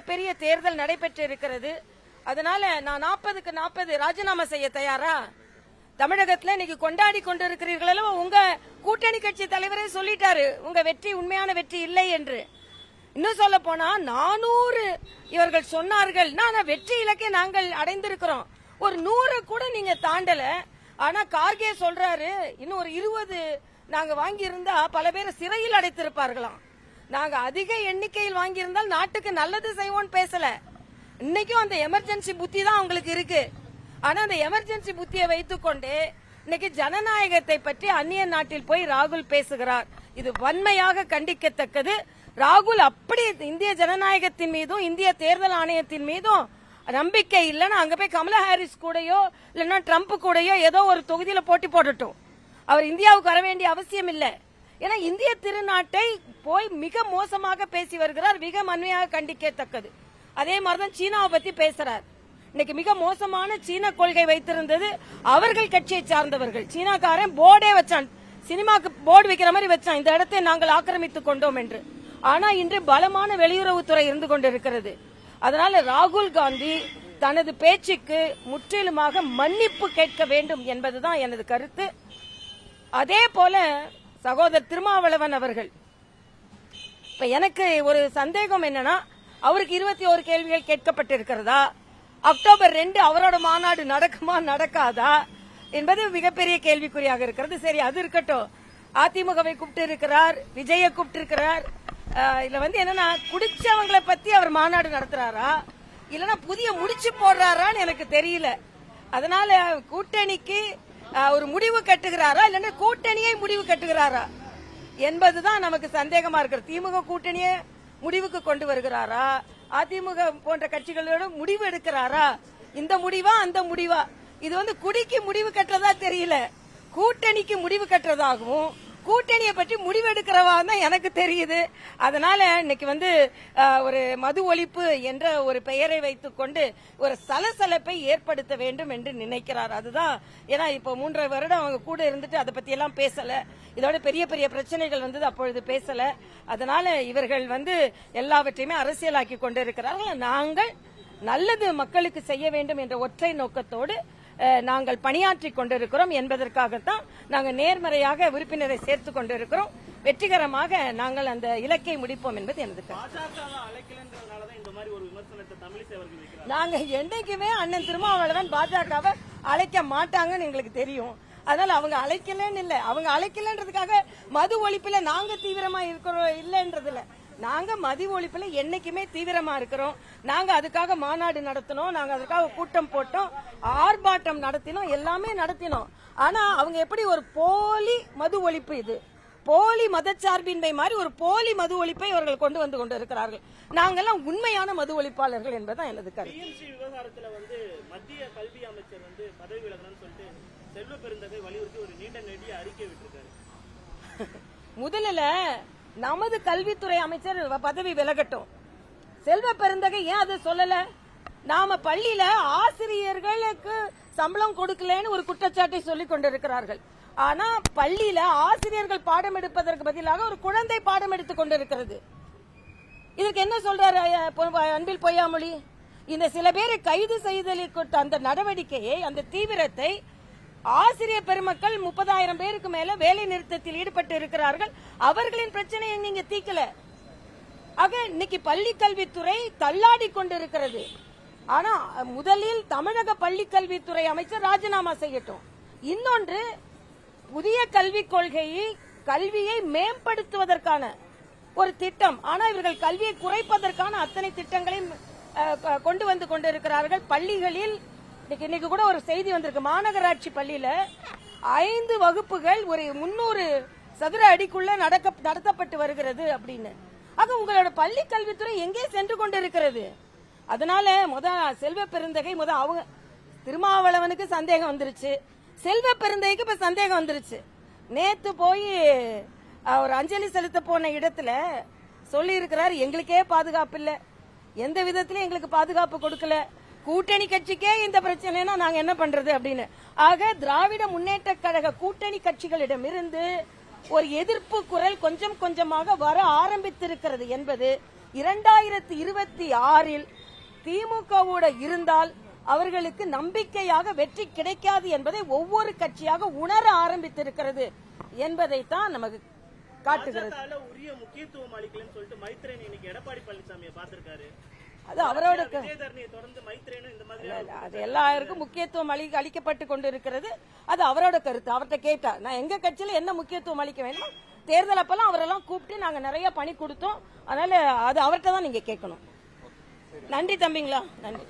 பெரிய தேர்தல் நடைபெற்று இருக்கிறது அதனால நான் நாற்பதுக்கு நாற்பது ராஜினாமா செய்ய தயாரா? தமிழகத்துல இன்னைக்கு கொண்டாடி கொண்டிருக்கிறீர்கள் உங்க கூட்டணி கட்சி தலைவரே சொல்லிட்டாரு. உங்க வெற்றி உண்மையான வெற்றி இல்லை என்று. இன்னும் சொல்ல போனா நானூறு இவர்கள் சொன்னார்கள். நான் வெற்றி இலக்கை நாங்கள் அடைந்திருக்கிறோம். ஒரு நூறு கூட நீங்க தாண்டல. ஆனா கார்கே சொல்றாரு இன்னும் ஒரு இருபது நாங்க வாங்கி இருந்தா பல பேர் சிறையில் அடைத்திருப்பார்களாம். நாங்க அதிக எண்ணிக்கையில் வாங்கியிருந்தால் நாட்டுக்கு நல்லது செய்வோம்னு பேசல. இன்னைக்கும் அந்த எமர்ஜென்சி புத்தி தான் அவங்களுக்கு இருக்கு. ஆனா அந்த எமர்ஜென்சி புத்தியை வைத்துக்கொண்டு இன்னைக்கு ஜனநாயகத்தை பற்றி அந்நிய நாட்டில் போய் ராகுல் பேசுகிறார். இது வன்மையாக கண்டிக்கத்தக்கது. ராகுல் அப்படி இந்திய ஜனநாயகத்தின் மீதும் இந்திய தேர்தல் ஆணையத்தின் மீதும் நம்பிக்கை இல்லைன்னா அங்க போய் கமலா ஹாரிஸ் கூடயோ இல்லைன்னா ட்ரம்ப் கூடயோ ஏதோ ஒரு தொகுதியில போட்டி போடட்டும். அவர் இந்தியாவுக்கு வர வேண்டிய அவசியம் இல்லை. ஏன்னா இந்திய திருநாட்டை போய் மிக மோசமாக பேசி வருகிறார் மிக மன்மையாக கண்டிக்கத்தக்கது. அதே மாதிரிதான் சீனாவை பத்தி பேசுறார். இன்னைக்கு மிக மோசமான சீன கொள்கை வைத்திருந்தது அவர்கள் கட்சியை சார்ந்தவர்கள். சீனாக்காரன் போர்டே வச்சான். சினிமாக்கு போர்டு வைக்கிற மாதிரி வச்சான். இந்த இடத்தை நாங்கள் ஆக்கிரமித்துக் கொண்டோம் என்று. ஆனா இன்று பலமான வெளியுறவுத்துறை இருந்து கொண்டிருக்கிறது. அதனால ராகுல் காந்தி தனது பேச்சுக்கு முற்றிலுமாக மன்னிப்பு கேட்க வேண்டும் என்பதுதான் எனது கருத்து. அதே போல சகோதரர் திருமாவளவன் அவர்கள். இப்ப எனக்கு ஒரு சந்தேகம் என்னன்னா அவருக்கு இருபத்தி ஒரு கேள்விகள் கேட்கப்பட்டிருக்கிறதா? அக்டோபர் ரெண்டு அவரோட மாநாடு நடக்குமா நடக்காதா? என்பது மிகப்பெரிய கேள்விக்குறியாக இருக்கிறது. சரி அது இருக்கட்டும். அதிமுகவை கூப்பிட்டு இருக்கிறார் விஜய கூப்பிட்டு இருக்கிறார் இதுல வந்து என்னன்னா குடிச்சவங்களை பத்தி அவர் மாநாடு நடத்துறாரா? இல்லைன்னா புதிய முடிச்சு போடுறாரான்னு எனக்கு தெரியல. அதனால கூட்டணிக்கு ஒரு முடிவு கட்டுகிறாரா? இல்லைன்னா கூட்டணியை முடிவு கட்டுகிறாரா? என்பதுதான் நமக்கு சந்தேகமா இருக்கிறது திமுக கூட்டணியை முடிவுக்கு கொண்டு வருகிறாரா? அதிமுக போன்ற கட்சிகளோட முடிவு எடுக்கிறாரா? இந்த முடிவா அந்த முடிவா? இது வந்து குடிக்கு முடிவு கட்டுறதா தெரியல. கூட்டணிக்கு முடிவு கட்டுறதாகவும் கூட்டணியை பற்றி முடிவெடுக்கிறவா தான் எனக்கு தெரியுது. அதனால இன்னைக்கு வந்து ஒரு மது ஒழிப்பு என்ற ஒரு பெயரை வைத்துக்கொண்டு ஒரு சலசலப்பை ஏற்படுத்த வேண்டும் என்று நினைக்கிறார். அதுதான் ஏன்னா இப்போ மூன்றரை வருடம் அவங்க கூட இருந்துட்டு அதை பத்தி எல்லாம் பேசல. இதோட பெரிய பெரிய பிரச்சனைகள் வந்தது அப்பொழுது பேசல. அதனால இவர்கள் வந்து எல்லாவற்றையுமே அரசியலாக்கி கொண்டிருக்கிறார்கள். நாங்கள் நல்லது மக்களுக்கு செய்ய வேண்டும் என்ற ஒற்றை நோக்கத்தோடு நாங்கள் பணியாற்றி கொண்டிருக்கிறோம் என்பதற்காகத்தான் நாங்கள் நேர்மறையாக உறுப்பினரை சேர்த்து கொண்டிருக்கிறோம். வெற்றிகரமாக நாங்கள் அந்த இலக்கை முடிப்போம் என்பது எனது கருத்து. பாஜக அழைக்கலன்றதுனாலதான் இந்த மாதிரி ஒரு விமர்சனத்தை தமிழிசை அவர்கள் வைக்கிறார் நாங்க என்னைக்குமே அண்ணன் திருமாவளவன் பாஜகவை அழைக்க மாட்டாங்கன்னு எங்களுக்கு தெரியும். அதனால அவங்க அழைக்கலன்னு இல்ல. அவங்க அழைக்கலன்றதுக்காக மது ஒழிப்புல நாங்க தீவிரமா இருக்கிறோம் இல்லன்றதுல நாங்க மது ஒழிப்புல என்னைக்குமே தீவிரமா இருக்கிறோம். நாங்க அதுக்காக மாநாடு நடத்தினோம். நாங்க அதுக்காக கூட்டம் போட்டோம். ஆர்ப்பாட்டம் நடத்தினோம். எல்லாமே நடத்தினோம். ஆனா அவங்க எப்படி ஒரு போலி மது ஒழிப்பு இது? போலி மதச்சார்பின்மை மாதிரி ஒரு போலி மது ஒழிப்பை இவர்கள் கொண்டு வந்து கொண்டு இருக்கிறார்கள் நாங்கெல்லாம் உண்மையான மது ஒழிப்பாளர்கள் என்பதுதான் எனது கருத்து. விவகாரத்துல வந்து மத்திய கல்வி அமைச்சர் வந்து பதவி விலகணும்னு சொல்லிட்டு செல்வ பெருந்தகை வலியுறுத்தி ஒரு நீண்ட நெடிய அறிக்கை விட்டிருக்காரு. முதல்ல நமது கல்வித்துறை அமைச்சர் வ- பதவி விலகட்டும். செல்வ பெருந்தகை ஏன் அதை சொல்லல? நாம பள்ளியில ஆசிரியர்களுக்கு சம்பளம் கொடுக்கலன்னு ஒரு குற்றச்சாட்டை சொல்லிக் கொண்டிருக்கிறார்கள். ஆனா பள்ளியில ஆசிரியர்கள் பாடம் எடுப்பதற்கு பதிலாக ஒரு குழந்தை பாடம் எடுத்துக் கொண்டிருக்கிறது. இதுக்கு என்ன சொல்றாரு அன்பில் பொய்யாமொழி? இந்த சில பேரை கைது செய்தலில் அந்த நடவடிக்கையை அந்த தீவிரத்தை ஆசிரியர் பெருமக்கள் முப்பதாயிரம் பேருக்கு மேல வேலை நிறுத்தத்தில் ஈடுபட்டு இருக்கிறார்கள் அவர்களின் பிரச்சனையை நீங்க தீக்கல. ஆக இன்னைக்கு பள்ளி கல்வித்துறை தள்ளாடி கொண்டிருக்கிறது. ஆனா முதலில் தமிழக பள்ளி கல்வித்துறை அமைச்சர் ராஜினாமா செய்யட்டும். இன்னொன்று புதிய கல்விக் கொள்கையை கல்வியை மேம்படுத்துவதற்கான ஒரு திட்டம். ஆனா இவர்கள் கல்வியை குறைப்பதற்கான அத்தனை திட்டங்களையும் கொண்டு வந்து கொண்டிருக்கிறார்கள். பள்ளிகளில் இன்னைக்கு இன்னைக்கு கூட ஒரு செய்தி வந்திருக்கு. மாநகராட்சி பள்ளியில ஐந்து வகுப்புகள் ஒரு முன்னூறு சதுர அடிக்குள்ள நடக்க நடத்தப்பட்டு வருகிறது அப்படின்னு. ஆக உங்களோட பள்ளி கல்வித்துறை எங்கே சென்று கொண்டிருக்கிறது? அதனால முத செல்வ பெருந்தகை முத அவங்க திருமாவளவனுக்கு சந்தேகம் வந்துருச்சு. செல்வ பெருந்தகைக்கு இப்ப சந்தேகம் வந்துருச்சு. நேத்து போய் அவர் அஞ்சலி செலுத்த போன இடத்துல சொல்லி இருக்கிறார் எங்களுக்கே பாதுகாப்பு இல்லை. எந்த விதத்திலும் எங்களுக்கு பாதுகாப்பு கொடுக்கல. கூட்டணி கட்சிக்கே இந்த பிரச்சனைனா நாங்க என்ன பண்றது அப்படின்னு. ஆக திராவிட முன்னேற்ற கழக கூட்டணி கட்சிகளிடமிருந்து ஒரு எதிர்ப்பு குரல் கொஞ்சம் கொஞ்சமாக வர ஆரம்பித்திருக்கிறது என்பது இரண்டாயிரத்தி இருபத்தி ஆறில் திமுகவோட இருந்தால் அவர்களுக்கு நம்பிக்கையாக வெற்றி கிடைக்காது என்பதை ஒவ்வொரு கட்சியாக உணர ஆரம்பித்திருக்கிறது என்பதைத்தான் நமக்கு காட்டுகிறது. உரிய முக்கியத்துவம் அளிக்கலன்னு சொல்லிட்டு மைத்ரேன் இன்னைக்கு எடப்பாடி பழனிசாமியை பார்த்திருக்காரு. அது அவரோட அது எல்லாருக்கும் முக்கியத்துவம் அளி அளிக்கப்பட்டு கொண்டிருக்கிறது. அது அவரோட கருத்து. அவர்கிட்ட கேட்டா நான் எங்க கட்சியில என்ன முக்கியத்துவம் அளிக்க வேணுமோ தேர்தல் அப்பெல்லாம் அவரெல்லாம் கூப்பிட்டு நாங்க நிறைய பணி கொடுத்தோம். அதனால அது அவர்கிட்ட தான் நீங்க கேட்கணும். நன்றி தம்பிங்களா? நன்றி.